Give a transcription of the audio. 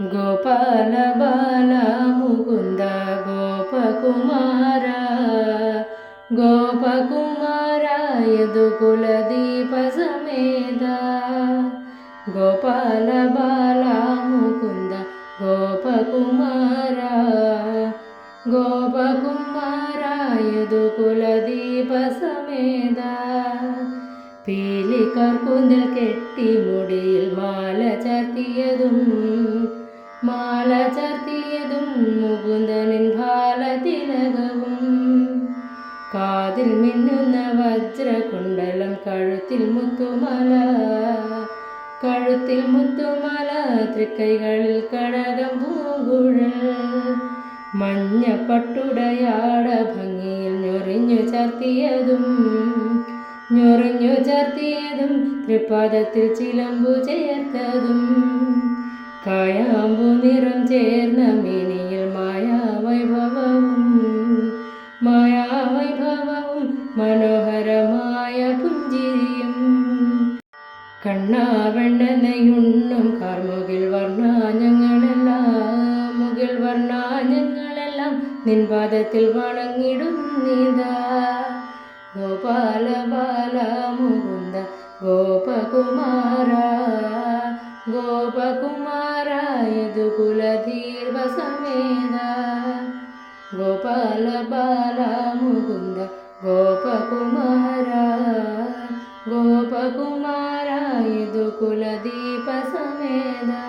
ഗോപാല ബാല മുകുന്ദ ഗോപകുമാര. ഗോപകുമാര യദുകുലദീപ സമേത ഗോപാല ബാല മുകുന്ദ ഗോപകുമാര. ഗോപകുമാര യദുകുലദീപ സമേത പീലിക്കാർക്കുന്തൽ കെട്ടി മുടിയിൽ മാല ചാർത്തിയതും ഭാലതിലകവും കാതിൽ മിന്നുന്ന വജ്രകുണ്ടലം കഴുത്തിൽ മുത്തുമല. കഴുത്തിൽ മുത്തുമല തൃക്കൈകളിൽ കടകം പൂങ്കുഴൽ. മഞ്ഞ പട്ടുടയാട ഭംഗിയിൽ ഞൊറിഞ്ഞു ചാർത്തിയതും ഞൊറിഞ്ഞു ചാർത്തിയതും തൃപ്പാദത്തിൽ ചിലമ്പു ചേർത്തതും. കായാമ്പു നിറം ചേർന്ന മായാവൈഭവവും മനോഹരമായ പുഞ്ചിരിയും. കണ്ണാവെണ്ണനയുണ്ണും കാർമുകിൽ വർണാഞ്ഞങ്ങളെല്ലാം മുകിൽ വർണാഞ്ഞങ്ങളെല്ലാം നിൻ പാദത്തിൽ വണങ്ങിടുന്നിതാ ഗോപാല ബാല മുകുന്ദ ഗോപകുമാര ഗോപകുമാര യദുകുലധീർവ സമേത ഗോപാല ബാല బాలకుమార కుల దీప సమేదా